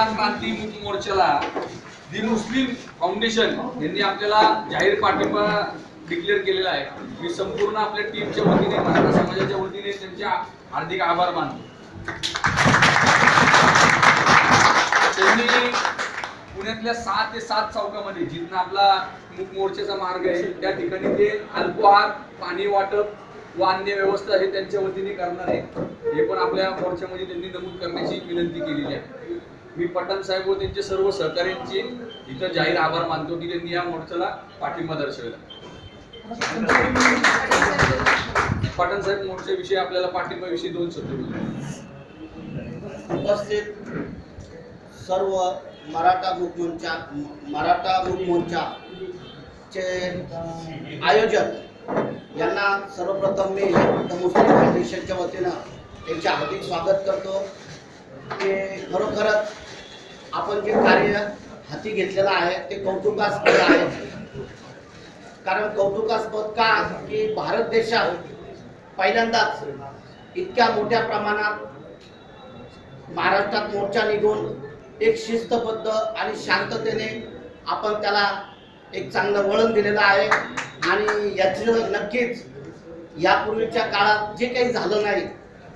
मराठा क्रांती मुक मोर्चाला दी मुस्लिम फाउंडेशन यांनी आपल्याला जाहीर पाठिंबा डिक्लेअर केलेला आहे. मी संपूर्ण आपल्या टीमच्या वतीने मराठा समाजाच्या वतीने त्यांचे हार्दिक आभार मानतो. त्यांनी पुण्यातल्या सहा ते सात चौकामध्ये जिथनं आपला मुक मोर्चाचा मार्ग आहे त्या ठिकाणी ते अल्पहार पाणी वाटप व अन्य व्यवस्था हे त्यांच्या वतीने करणार आहे. हे पण आपल्या मोर्चामध्ये त्यांनी नमूद करण्याची विनंती केलेली आहे. मी पठाण साहेब व त्यांचे सर्व सहकार्यांचे इथं जाहीर आभार मानतो की त्यांनी या मोर्चाला पाठिंबा दर्शवला. पठाण साहेब मोर्चाविषयी आपल्याला पाठिंबाविषयी दोन शब्द उपस्थित सर्व मराठा मुखमोर्चा मराठा मुखमोर्चा मोर्चाचे आयोजक यांना सर्वप्रथम मी मुस्लिम फाउंडेशनच्या वतीनं त्यांचे हार्दिक स्वागत करतो. ते खरोखरच आपण जे कार्य हाती घेतलेलं आहे ते कौतुकास्पद आहे. कारण कौतुकास्पद का? की भारत देशात पहिल्यांदाच इतक्या मोठ्या प्रमाणात महाराष्ट्रात मोर्चा निघून एक शिस्तबद्ध आणि शांततेने आपण त्याला एक चांगलं वळण दिलेलं आहे. आणि याचं नक्कीच यापूर्वीच्या काळात जे काही झालं नाही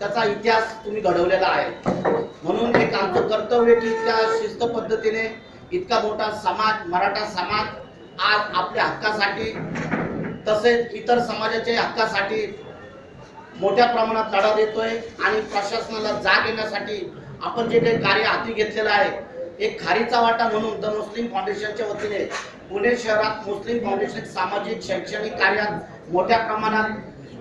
त्याचा इतिहास तुम्ही घडवलेला आहे. म्हणून एक आमचं कर्तव्य की इतक्या शिस्त पद्धतीने इतका मोठा समाज मराठा समाज आज आपल्या हक्कासाठी तसेच इतर समाजाच्या हक्कासाठी मोठ्या प्रमाणात लढा देतोय आणि प्रशासनाला जाग येण्यासाठी आपण जे काही कार्य हाती घेतलेलं आहे एक खारीचा वाटा म्हणून द मुस्लिम फाउंडेशनच्या वतीने पुणे शहरात मुस्लिम फाउंडेशन सामाजिक शैक्षणिक कार्यात मोठ्या प्रमाणात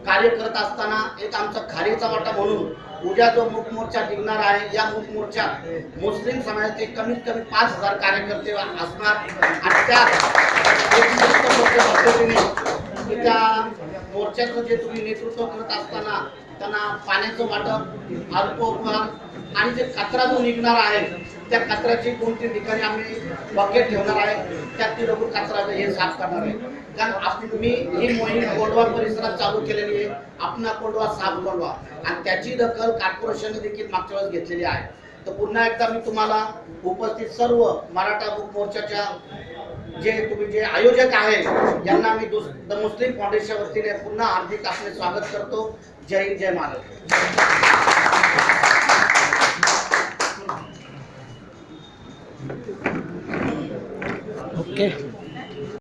कार्य करत असताना एक आमचा खारीचा वाटा म्हणून उद्या जो मूक मोर्चा निघणार आहे या मूक मोर्चात मुस्लिम समाजाचे कमीत कमी पाच हजार कार्यकर्ते असणार. आणि त्यात त्या मोर्चाचं जे तुम्ही नेतृत्व करत असताना त्यांना पाण्याचं वाटप अल्पोपहार आणि जे कचरा जो निघणार आहे त्या कचऱ्याची कोणती ठिकाणी आम्ही बकेट ठेवणार आहे त्यात ती लोक कचरा हे साफ करणार आहे. कारण आप मी ही मोहीम कोंडवा परिसरात चालू केलेली आहे. आपला कोंडवा साफ कोंडवा. आणि त्याची दखल कॉर्पोरेशनने देखील मागच्या वेळेस घेतलेली आहे. तर पुन्हा एकदा मी तुम्हाला उपस्थित सर्व मराठा बुक मोर्चाच्या जे तुम्ही जे आयोजक आहे यांना मी दुस- द मुस्लिम फाउंडेशनच्या वतीने पुन्हा हार्दिक आपले स्वागत करतो. जय हिंद जय महाराष्ट्र. Okay.